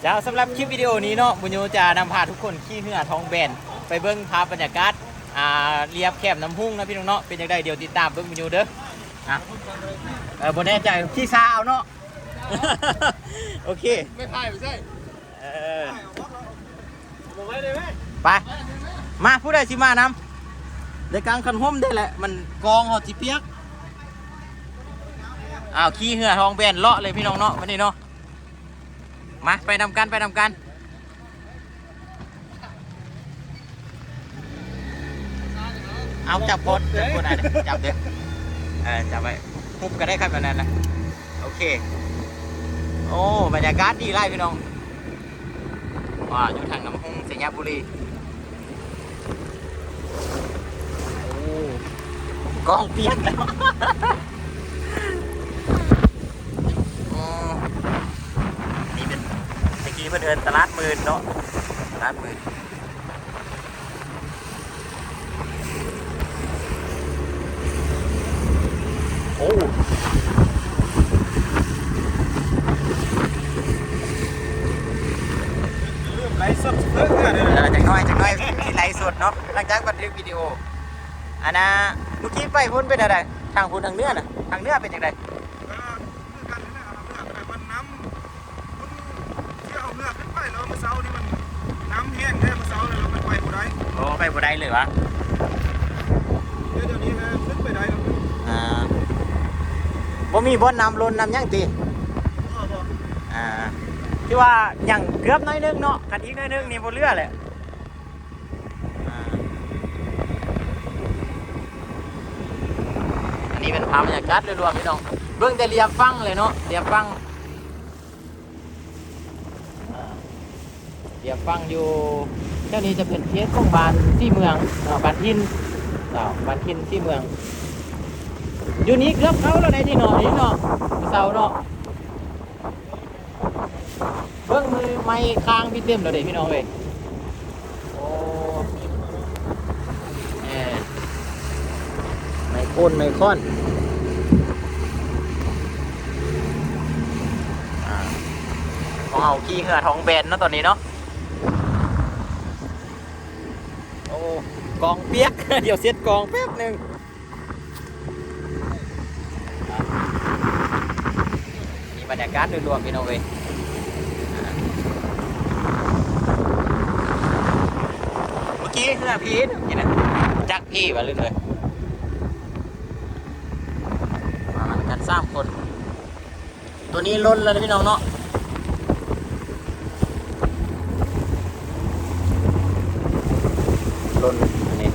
เจ้าสำหรับคลิปวิดีโอนี้เนาะบุญโยจะนำพาทุกคนขี่เหือทองแบน ไปเบิ้งภาพบรรยากาศอ่าเรียบแคบน้ำพุ่งนะพี่น้องเนาะเป็นยังไงเดี๋ยวติดตามเบิ้งบุญโยเด้ออะเออบนแน่ใจขี่ซาเอาเนาะโอเคไม่พายไม่ใช่เออไหมไปมาผู้ใดสิมานำในกลางคันห่มได้แหละมันกองหอดสิเปียกอ้าวขี่เหือทองแบนเลาะเลยพี่น้องเนาะวันนี้เนาะ มาไปนำกันไปนำกันเอาจับบดจับบดอะไรจับเด็กเออจับไปพุบก็ได้ครับแบบนั้นนะโอเค โอ้บรรยากาศดีไล่พี่น้องว้าอยู่ทางน้ำพุงสัญญาบุรีโอ้กองเปียกแล้ว อืมนี่เป็นเมื่อกี้เพื่อนเดินตลาดห มื่นเนาะตลาดหมื่นโอ้เริ่มไลฟ์สดเพิ่งเนี่ยเออจังน้อยจังน้อยที่ไลฟ์สดเนาะหลังจากบันทึกวิดีโออันน่ะเมื่อกี้ไปพุ่นเป็นอะไรทางพุ่นทางเนื้อน่ะทางเนื้อเป็นยังไง มันน้ำคุณที่เอาเงือกขึ้น ไปแล้วเมื่อเช้านี่มันน้ำแห้งแน่เมื่อเช้าเลยเราไปบ่ได้โอ้ไปบ่ได้เลยวะเดี๋ยวนี้นะขึ้นไปได้แล้วอ่าบ่มีบ่อนน้ำล้นน้ำหยังตีพ่อบอกอ่าที่ว่าอย่างเกือบน้อยนึงเนาะคันอีกน้อยนึงนี่บ่เรือแหละอ่าอันนี้เป็นภาพบรรยากาศโดยรวมพี่น้องเบิ่งแต่เรียบฟังเลยเนาะเรียบฟังอ่าเรียบ ฟังอยู่เจ้านี้จะเป็นเทสของบานที่เมืองบ้านทินเนาบ้านทินที่เมือง อยู่นี้เกือบเขาแล้วในที่นอนนี่เนาะเสาเนาะเบิ้งมือไม้ค้างพี่เต็มแล้วเด็กพี่น้องเว้ยโอ้แหมไม้โค่นไม้ค้อนอ่าของเอาขี้เหือทองแบนเนาะตอนนี้เนาะโอ้ กองเปียก เดี๋ยวเซ็ตกองแป๊บหนึ่งนี่บรรยากาศโดยรวมพี่น้องเว้ยเมื่อกี้คือพีทนี่นะจักพี่มาเรื่อยๆมากันสามคน ตัวนี้ล้นแล้วพี่น้องเนาะล้นอันนี้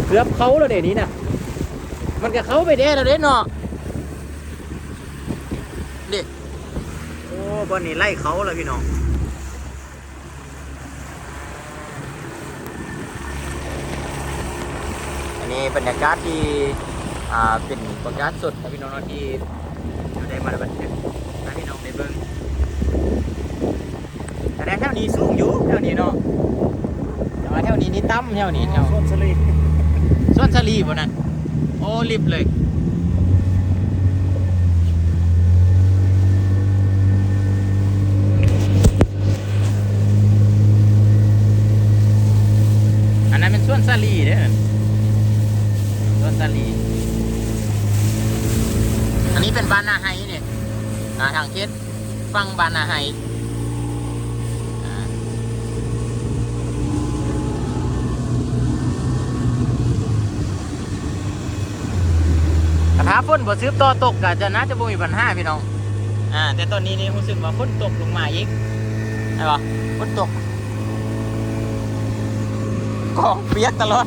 เกือบเขาแล้วเดี๋ยวนี้นะมันก็เขาไปแด้แล้วเด้เนาะนี่โอ้บนนี้ไล่เขาแล้วพี่น้องอันนี้บรรยากาศที่อ่าเป็นบรรยากาศสดพี่น้องเนที่อยู่ในมาบันทึกนะพี่น้องในเบิ้งแต่แถวนี้สูงอยู่แถวนี้เนาะแต่ว่าแถวนี้นี่ต่ำแถวนี้แถว ส่วนสลีส่วนสลีบ่นั่นโอ้ลิบเลยอันนั้นเป็นส่วนสาลีเด้อส่วนสาลี อันนี้เป็นบานาไฮเนี่ยทางเขตฟังบานาไฮอ่า ถ้าฝนบ่ซื้อต่อตกก็จะน่าจะบ่มีปัญหาพี่น้อง อ่า แต่ตอนนี้นี่รู้สึกว่าฝนตกลงมาอีกใช่ปะฝนตกกองเปียกตลอด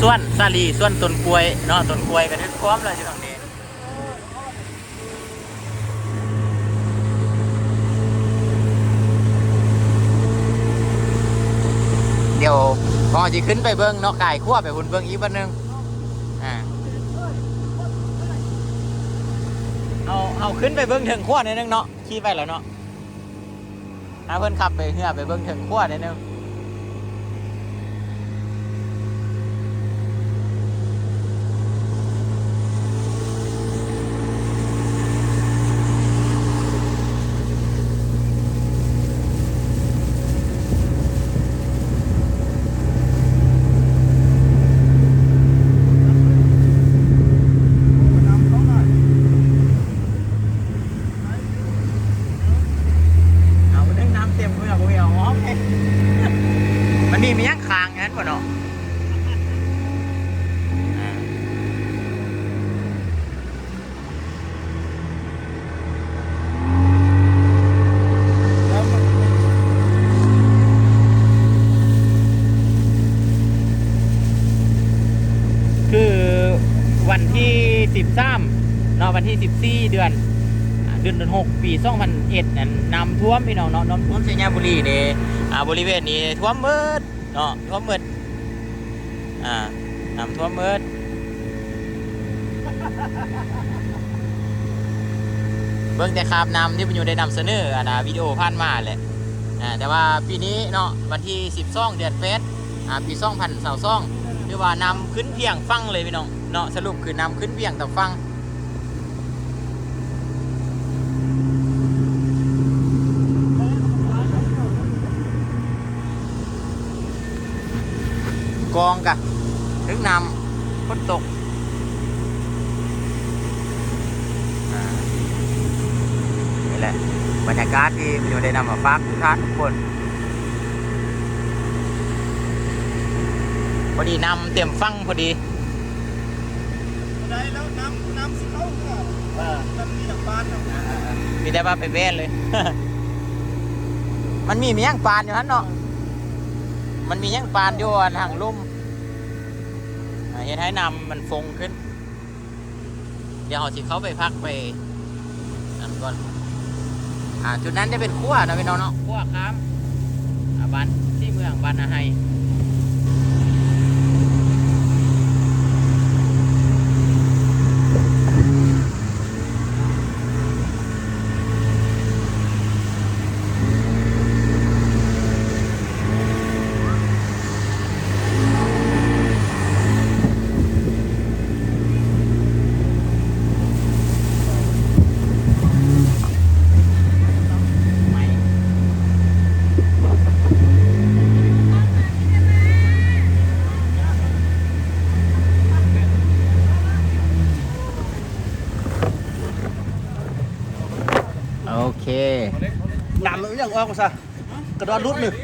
ส่วนซาลีส่วนต้นกล้วยเนาะต้นกล้วยก็ที่พร้อมแลอยู่ตรงนี้เดี๋ยวพอจะขึ้นไปเบิ้งเนาะไก่ขั้วไปหุ่นเบิ้งอีกบ้านนึงอ่าเอาเอาขึ้นไปเบิ้งถึงขั้วนิดนึงเนาะขี่ไปแล้วเนาะหาเพื่อนขับไปเหือไปเบิ้งถึงขั้วนิดนึง สิบสามเนาะวันที่สิบสี่เดือนเดือนหกปีสองพันเอ็ดนั่นน้ำท่วมพี่น้องเนาะน้ำท่วมสัญญาบุรีนี่อ่าบริเวณนี้ท่วมมืดเนาะท่วมมืดอ่าน้ำท่วมมืดเบิ่งแต่คาบน้ำที่มันอยู่ในนำเสนออ่านะวิดีโอผ่านมาแหละอ่าแต่ว่าปีนี้เนาะวันที่12เดือนเฟสอ่าปี2022คือว่านำขึ้นเพียงฟังเลยพี่น้อง เนาะสรุปคือนำขึ้นเพียงแต่ฟังกองกะถึงนำฝนตกนี่แหละ บรรยากาศที่มันอยู่ได้นำมาฝากทุกท่านทุกคนพอดีนำเต็มฟังพอดี ได้แล้วน้ำน้ำสิเข้าเมื่อมันมีหลังบ้านเนาะมีแต่ว่าไปแว่นเลย มันมีเมียงปานอยู่ฮันเนาะ มันมีเมียงปานอยู่อันห่างลุ่มอ่าเห็นให้นำมันฟงขึ้น เดี๋ยวเอาสิเขาไปพักไปอันก่อน อ่า จุดนั้นจะเป็นขั้วนะพี่น้องเนาะขั้วค้ามอ่าบ้านที่เมืองบ้านนาไฮ ไม่โอเค นำมันยังออกมาซะ กระดอนรุดหนึ่ง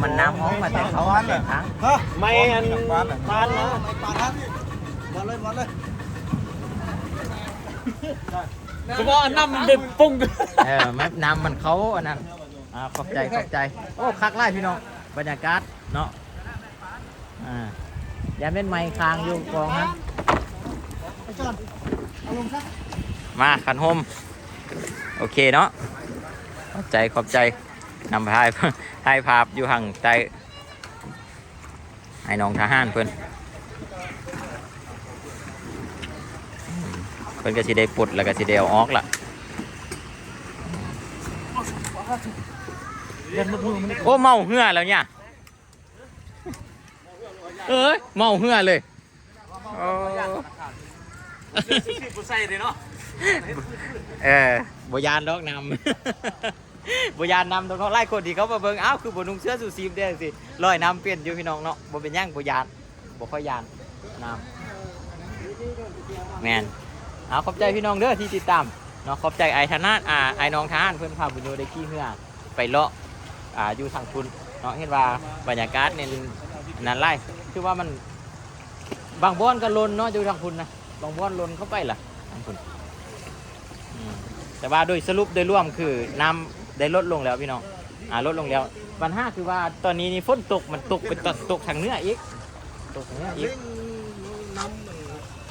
มันน้ำออกมาแต่เขาแต่ทางฮะไม่อันปานปานนะไม่ปานนะมาเลยมาเลยก็บอกน้ำมันเด็ดปุ้งเออแม่น้ำมันเขาอันนั้นอ่าขอบใจขอบใจ โอ้คักไล่พี่น้องบรรยากาศเนาะอ่าอย่าเป็นไม้คางอยู่กองนั้นไอ้จอนเอาลงซะมาขันโฮมโอเคเนาะขอบใจขอบใจ นำพายถ่ายภาพอยู่ห่างใจให้น้องทหารเพื่อนอืมเพื่อนก็สิได้ปลดแล้วก็สิได้เอาออกละเดินมือมันโอ้เมาเหือแล้วเนี่ยเอ้ยเมาเหือเลยโอ้ผู้ใส่เลยเนาะเออบยานดอกนำ บยานนำตรงเขาไล่คนที่เขามาเบิ่งอ้าวคือบนุ่งเสื้อสูซีมได้สิลอยน้ำเปลี่ยนอยู่พี่น้องเนาะบ่เป็นย่างบยานบ่ค่อยยานน้ำแมนเอาขอบใจพี่น้องเด้อที่ติดตามเนาะขอบใจไอ้ธนาอ่าไอ้น้องทหารเพื่อนพาบุญโยได้ขี้เหือไปเลาะอ่าอยู่ทางคุณเนาะเห็นว่าบรรยากาศเนี่ยนั่นไล่คือว่ามันบางบ้อนก็ลนเนาะอยู่ทางคุณนะบางบ้อนลนเข้าไปล่ะทางคุณแต่ว่าโดยสรุปโดยรวมคือน้ำ ได้ลดลงแล้วพี่น้องอ่าลดลงแล้วปัญหาคือว่าตอนนี้นี่ฝนตกมันตกเป็นตกตกทางเหนื้ออีกตกทางเหนื้ออีกเล่งน้ำมัน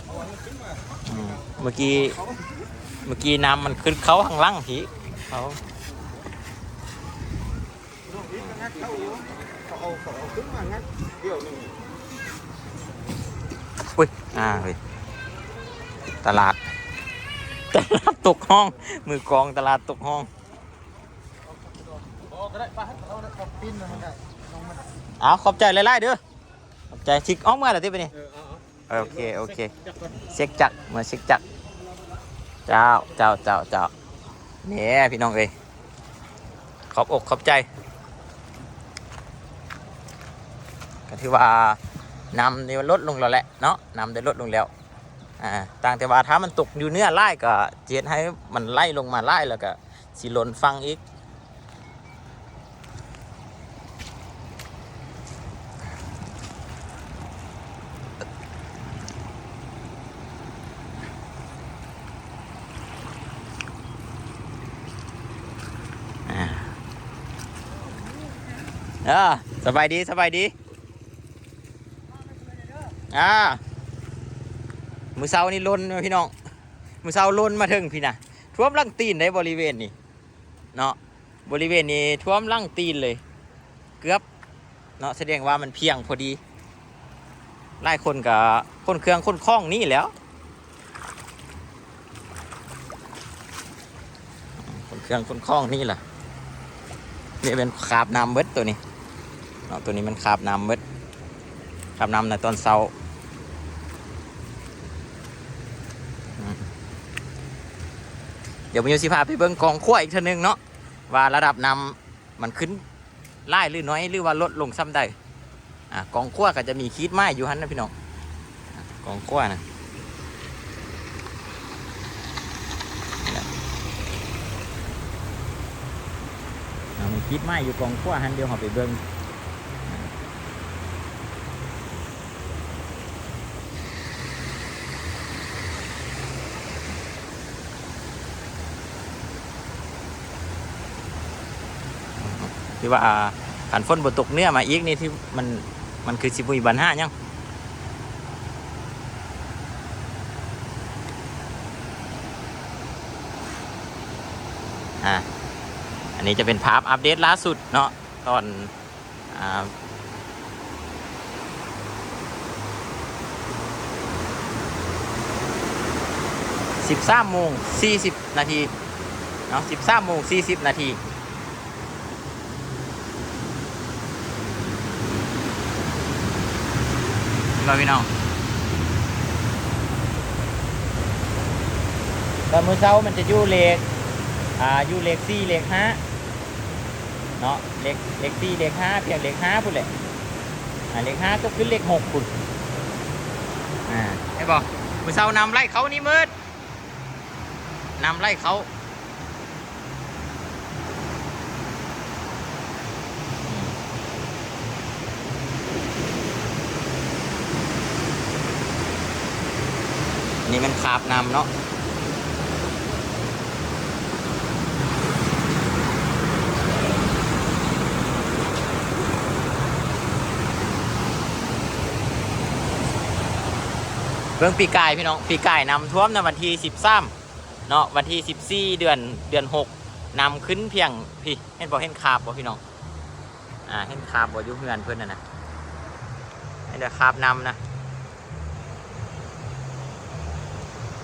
เอาอันนั้นขึ้นมาอืมเมื่อกี้เมื่อกี้น้ำมันขึ้นเขาข้างล่างผีเขาลงนี้งัดเข้าอยู่เขาเอาเขาเอาขึ้นมางัดเดี๋ยวหนึงอุ้ยอ่าเฮ้ยตลาด ตลาดตกห้อง มือกลองตลาดตกห้องโอ้ ก็ได้ไปเอาเอาปิ้นมันได้ลงมาเอาขอบใจหลายๆเด้อขอบใจชิกอ้อมเมื่อไหร่ที่ไปนี่ เออเอาโอเค โอเค จับก่อนเช็คจักรมาเช็คจักรเจ้าเจ้าเจ้าเจ้าเนี่ยพี่น้องเอ้ยขอบอกขอบใจก็ถือว่านำนี่มันลดลงแล้วแหละเนาะนำได้ลดลงแล้วอ่าต่างแต่ว่าถ้ามันตกอยู่เนื้อไล่ก็เจ็ดให้มันไล่ลงมาไล่แล้วก็สิหล่นฟังอีก เออสบายดีสบายดีอ่ามือเสานี่ล้นพี่น้องมือเสาล้นมาถึงพี่นะท่วมลังตีนในบริเวณนี้เนาะบริเวณนี้ท่วมลังตีนเลย เกือบเนาะแสดงว่ามันเพียงพอดีไล่คนกับคนเครื่องคนคล้องนี่แล้ว คนเครื่องคนคล้องนี่แหละ นี่เป็นคาบน้ำเบิดตัวนี้เนาะตัวนี้มันคาบน้ำเบิดคาบน้ำในตอนเช้าเดี๋ยวผมจะสิพาไปเบิ่งกองขั้วอีกทีนึงเนาะว่าระดับน้ำมันขึ้นไล่หรือน้อยหรือว่าลดลงซ้ำได้อะกองขั้วก็จะมีคีดไม้อยู่หันนะพี่น้องกองขั้วนะอะมี คีดไม้อยู่กองขั้วหันเดียวเราไปเบิ่งที่ว่าขันฝนบนตกเนื้อมาอีกนี่ที่มันมันคือสิบุยบันห้ายังอ่า อันนี้จะเป็นภาพอัปเดตล่าสุดเนาะตอนอสิบสามโมงสี่สิบนาทีเนาะสิบสามโมงสี่สิบนาทีเราพี่น้องแตอนมื้อเช้ามันจะอยู่เลขอ่าอยู่เลขสี่เลขห้า เนาะเลขเลขสี่เลขห้าเพียงเลขห้าพุ่นแหละอ่าเลขห้าก็ขึ้นเลขหกพุ่นอ่าไอ้บอกมือเช้านำไล่เขานี่มืดนำไล่เขานี่มันขาบนำเนาะ เบื้องปีกายพี่น้องปีกายนำท่วมในวันที่สิบสามเนาะวันที่สิบสี่เดือนเดือนหกนำขึ้นเพียงพี่เห็นบอกเห็นคาบบ่พี่น้องอ่าเห็นคาบบ่อยุ่เฮือนเพื่อนน่ะนะเห็นแต่คาบนำนะ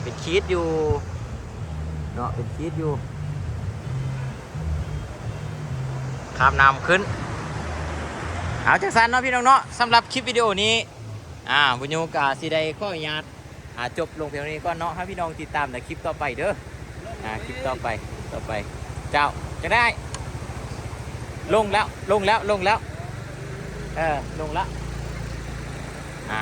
เป็นชีสอยู่เนาะเป็นชีสอยู่ขามน้ำขึ้นเอาจากสันเนาะพี่น้องเนาะสำหรับคลิปวิดีโอนี้ อ่าบุญโอกาสิได้ข้ออนุญาตอ่าจบลงเพียงเท่านี้ก็เนาะให้พี่น้องติดตามในคลิปต่อไปเด้ออ่าคลิปต่อไปต่อไป เจ้าจะได้ ลงแล้วลงแล้วลงแล้วเออลงแล้วอ่า